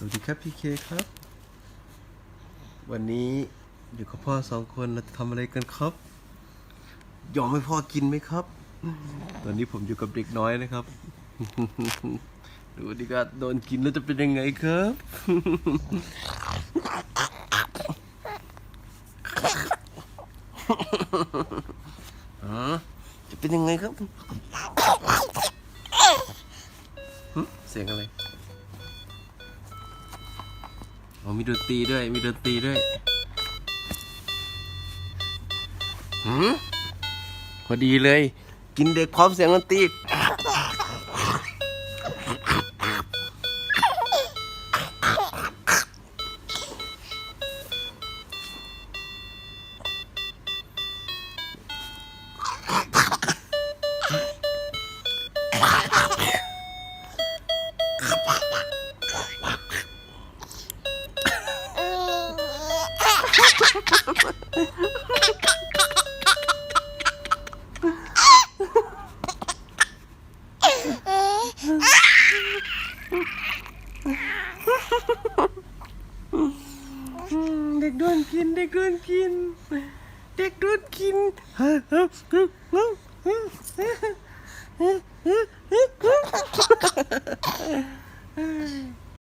สวัสดีครับพี่เคครับ วันนี้อยู่กับพ่อสองคนเราจะทำอะไรกันครับ ยอมให้พ่อกินไหมครับ ตอนนี้ผมอยู่กับเด็กน้อยนะครับ ดูดิก็โดนกินแล้วจะเป็นยังไงครับ จะเป็นยังไงครับ เสียงอะไร อมีดนตรีด้วย มีดนตรีด้วยหืมพอดีเลย กินเด็กพร้อมเสียงดนตรี เด็กโดนกิน เด็กโดนกิน เด็กโดนกิน